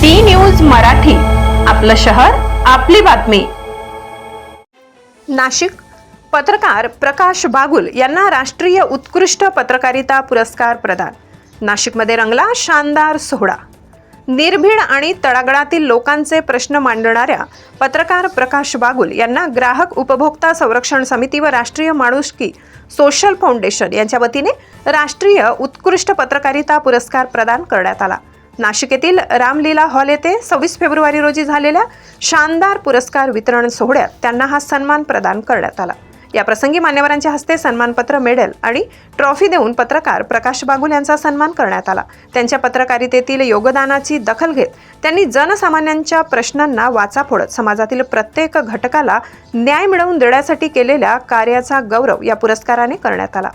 D news Marathi आपलं शहर आपली बातमी. नाशिक पत्रकार प्रकाश बागुल यांना राष्ट्रीय उत्कृष्ट पत्रकारिता पुरस्कार प्रदान. नाशिकमध्ये रंगला शानदार सोहळा. निर्भीड आणि तळागळातील लोकांचे प्रश्न मांडणाऱ्या पत्रकार प्रकाश बागुल यांना ग्राहक उपभोक्ता संरक्षण समिती व राष्ट्रीय माणुसकी सोशल फाउंडेशन यांच्या वतीने राष्ट्रीय उत्कृष्ट पत्रकारिता पुरस्कार प्रदान करण्यात आला. नाशिक येथील रामलीला हॉल येथे सव्वीस फेब्रुवारी रोजी झालेल्या शानदार पुरस्कार वितरण सोहळ्यात त्यांना हा सन्मान प्रदान करण्यात आला. या प्रसंगी मान्यवरांच्या हस्ते सन्मानपत्र मेडल आणि ट्रॉफी देऊन पत्रकार प्रकाश बागुल यांचा सन्मान करण्यात आला. त्यांच्या पत्रकारितेतील योगदानाची दखल घेत त्यांनी जनसामान्यांच्या प्रश्नांना वाचा फोडत समाजातील प्रत्येक घटकाला न्याय मिळवून देण्यासाठी केलेल्या कार्याचा गौरव या पुरस्काराने करण्यात आला.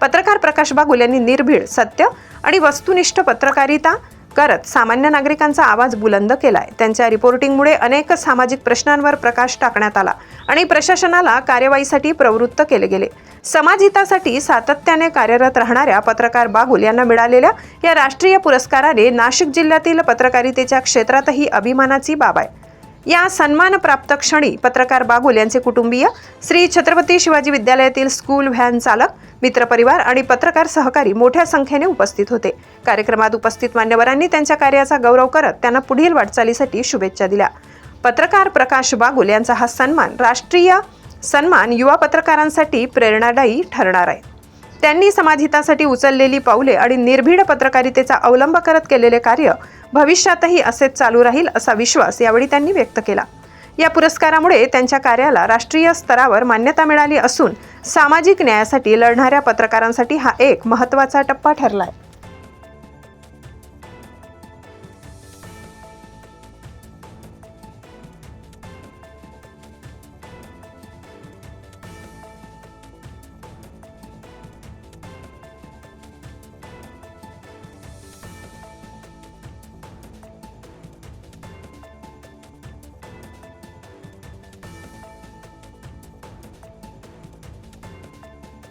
पत्रकार प्रकाश बागुल यांनी निर्भीड सत्य आणि वस्तुनिष्ठ पत्रकारिता करत सामान्य नागरिकांचा आवाज बुलंद केलाय. त्यांच्या रिपोर्टिंगमुळे अनेक सामाजिक प्रश्नांवर प्रकाश टाकण्यात आला आणि प्रशासनाला कार्यवाहीसाठी प्रवृत्त केले गेले. समाजहितासाठी सातत्याने कार्यरत राहणाऱ्या पत्रकार बागुल यांना मिळालेल्या या राष्ट्रीय पुरस्काराने नाशिक जिल्ह्यातील पत्रकारितेच्या क्षेत्रातही अभिमानाची बाब आहे. या सन्मानप्राप्त क्षणी पत्रकार बागुल यांचे कुटुंबीय श्री छत्रपती शिवाजी विद्यालयातील स्कूल व्हॅन चालक मित्रपरिवार आणि पत्रकार सहकारी मोठ्या संख्येने उपस्थित होते. कार्यक्रमात उपस्थित मान्यवरांनी त्यांच्या कार्याचा गौरव करत त्यांना पुढील वाटचालीसाठी शुभेच्छा दिल्या. पत्रकार प्रकाश बागुल यांचा हा सन्मान राष्ट्रीय सन्मान युवा पत्रकारांसाठी प्रेरणादायी ठरणार आहे. त्यांनी समाजहितासाठी उचललेली पावले आणि निर्भीड पत्रकारितेचा अवलंब करत केलेले कार्य भविष्यातही असेच चालू राहील असा विश्वास यावेळी त्यांनी व्यक्त केला. या पुरस्कारामुळे त्यांच्या कार्याला राष्ट्रीय स्तरावर मान्यता मिळाली असून सामाजिक न्यायासाठी लढणाऱ्या पत्रकारांसाठी हा एक महत्त्वाचा टप्पा ठरला आहे